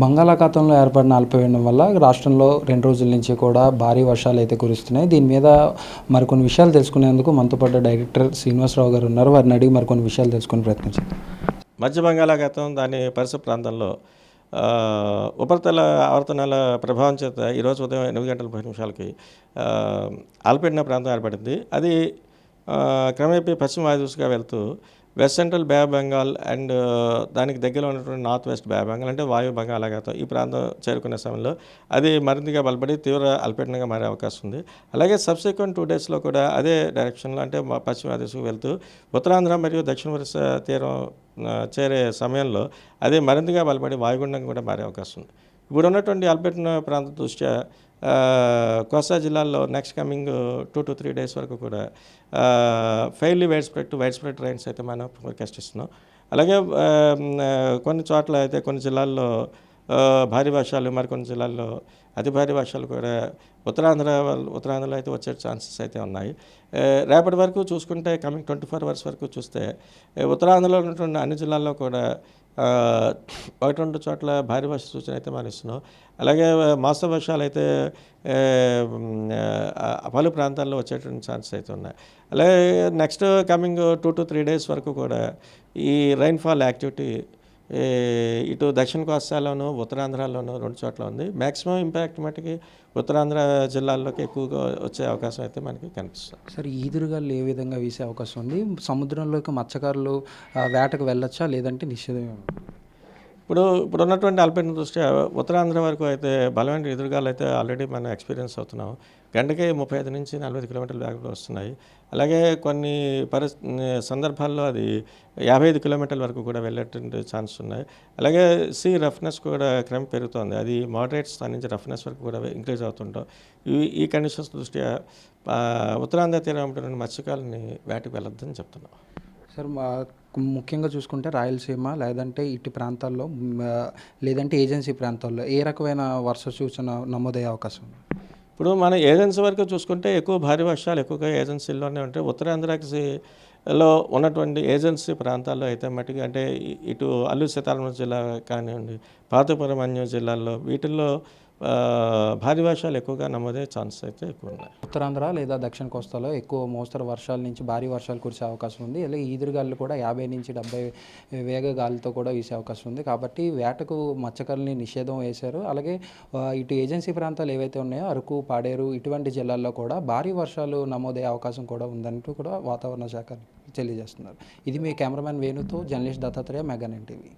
బంగాళాఖాతంలో ఏర్పడిన అల్పపీడనం వల్ల రాష్ట్రంలో రెండు రోజుల నుంచి కూడా భారీ వర్షాలు అయితే కురుస్తున్నాయి. దీని మీద మరికొన్ని విషయాలు తెలుసుకునేందుకు మనతో పాటు డైరెక్టర్ శ్రీనివాసరావు గారు ఉన్నారు. వారిని అడిగి మరికొన్ని విషయాలు తెలుసుకుని ప్రయత్నించారు మధ్య బంగాళాఖాతం దాని పరిసర ప్రాంతంలో ఉపరితల ఆవర్తనాల ప్రభావం చేత ఈరోజు ఉదయం ఎనిమిది గంటల పది నిమిషాలకి ఆ, అల్పపీడన ప్రాంతం ఏర్పడింది. అది క్రమేపీ పశ్చిమ వాయుదూసుగా వెళ్తూ west central bay Bengal and దానికి దగ్గరలో ఉన్నటువంటి నార్త్ వెస్ట్ బే బెంగాల్ అంటే వాయు బంగాళాఖాతం ఈ ప్రాంతం చేరుకునే సమయంలో అది మరింతగా బలపడి తీవ్ర అల్పపీడనంగా మారే అవకాశం ఉంది. అలాగే సబ్సిక్వెంట్ టూ డేస్లో కూడా అదే డైరెక్షన్లో అంటే మా పశ్చిమ దిశకు వెళ్తూ ఉత్తరాంధ్ర మరియు దక్షిణ ఒరిస్సా తీరం చేరే సమయంలో అది మరింతగా బలపడి వాయుగుండంగా కూడా మారే అవకాశం ఉంది. ఇప్పుడు ఉన్నటువంటి అల్పపీడన ప్రాంత దృష్ట్యా కోస్తా జిల్లాల్లో next coming two to three days వరకు కూడా fairly widespread to widespread rains అయితే మనం ఫోర్కాస్ట్ ఇస్తున్నాం అలాగే కొన్ని చోట్ల అయితే కొన్ని జిల్లాల్లో భారీ వర్షాలు మరికొన్ని జిల్లాల్లో అతి భారీ వర్షాలు కూడా ఉత్తరాంధ్ర ఉత్తరాంధ్రలో అయితే వచ్చే ఛాన్సెస్ అయితే ఉన్నాయి. రేపటి వరకు చూసుకుంటే కమింగ్ ట్వంటీ ఫోర్ అవర్స్ వరకు చూస్తే ఉత్తరాంధ్రలో ఉన్నటువంటి అన్ని జిల్లాల్లో కూడా ఒకటి రెండు చోట్ల భారీ వర్ష సూచన అయితే మనం ఇస్తున్నాం అలాగే మాస వర్షాలు అయితే పలు ప్రాంతాల్లో వచ్చేటువంటి ఛాన్సెస్ అయితే ఉన్నాయి. అలాగే next coming two to three days వరకు కూడా ఈ రైన్ఫాల్ యాక్టివిటీ ఇటు దక్షిణ కోస్తాలోను ఉత్తరాంధ్రలోను రెండు చోట్ల ఉంది. మ్యాక్సిమం ఇంపాక్ట్ మటుకి ఉత్తరాంధ్ర జిల్లాల్లోకి ఎక్కువగా వచ్చే అవకాశం అయితే మనకి కనిపిస్తుంది. సార్ ఈదురుగాలు ఏ విధంగా వీసే అవకాశం ఉంది? సముద్రంలోకి మత్స్యకారులు వేటకు వెళ్ళొచ్చా? లేదంటే నిషేధం ఇప్పుడు ఇప్పుడు ఉన్నటువంటి అల్పపీడన దృష్ట్యా ఉత్తరాంధ్ర వరకు అయితే బలమైన ఎదురుగాలు అయితే ఆల్రెడీ మనం ఎక్స్పీరియన్స్ అవుతున్నాం. గంటకే ముప్పై ఐదు నుంచి నలభై కిలోమీటర్ల వేగంలో వస్తున్నాయి. అలాగే కొన్ని పరి సందర్భాల్లో అది యాభై ఐదు కిలోమీటర్ల వరకు కూడా వెళ్ళేటువంటి ఛాన్స్ ఉన్నాయి. అలాగే సి రఫ్నెస్ కూడా క్రమం పెరుగుతోంది. అది మోడరేట్ స్థాయి నుంచి రఫ్నెస్ వరకు కూడా ఇంక్రీజ్ అవుతుంటాం. ఈ ఈ కండిషన్స్ దృష్ట్యా ఉత్తరాంధ్ర తీరం మత్స్యకాలని మత్స్యకారులని వేటకు వెళ్ళొద్దని చెప్తున్నాం. సార్ మా ముఖ్యంగా చూసుకుంటే రాయలసీమ లేదంటే ఇటు ప్రాంతాల్లో లేదంటే ఏజెన్సీ ప్రాంతాల్లో ఏ రకమైన వర్ష సూచన నమోదయ్యే అవకాశం ఉంది? ఇప్పుడు మన ఏజెన్సీ వరకు చూసుకుంటే ఎక్కువ భారీ వర్షాలు ఎక్కువగా ఏజెన్సీల్లోనే ఉంటాయి. ఉత్తరాంధ్రకి లో ఉన్నటువంటి ఏజెన్సీ ప్రాంతాల్లో అయితే మటుకు అంటే ఇటు అల్లు సీతారామరాజు జిల్లా కానివ్వండి పాతపురం అన్య జిల్లాల్లో వీటిల్లో భారీ వర్షాలు ఎక్కువగా నమ్మదే ఛాన్సెస్ అయితే ఎక్కువ ఉన్నాయి ఉత్తరాంధ్ర లేదా దక్షిణ కోస్తాలో ఎక్కువ మోస్తరు వర్షాల నుంచి భారీ వర్షాలు కురిసే అవకాశం ఉంది. అలాగే ఈదురుగాలు కూడా యాభై నుంచి డెబ్బై వేగ గాలితో కూడా వీసే అవకాశం ఉంది. కాబట్టి వేటకు మత్స్యకారులని నిషేధం వేశారు. అలాగే ఇటు ఏజెన్సీ ప్రాంతాలు ఏవైతే ఉన్నాయో అరకు పాడేరు ఇటువంటి జిల్లాల్లో కూడా భారీ వర్షాలు నమోదయ్యే అవకాశం కూడా ఉందంటూ కూడా వాతావరణ శాఖ తెలియజేస్తున్నారు. ఇది మీ కెమెరామెన్ వేణుతో జర్నలిస్ట్ దత్తాత్రేయ మెగానెన్ టీవీ.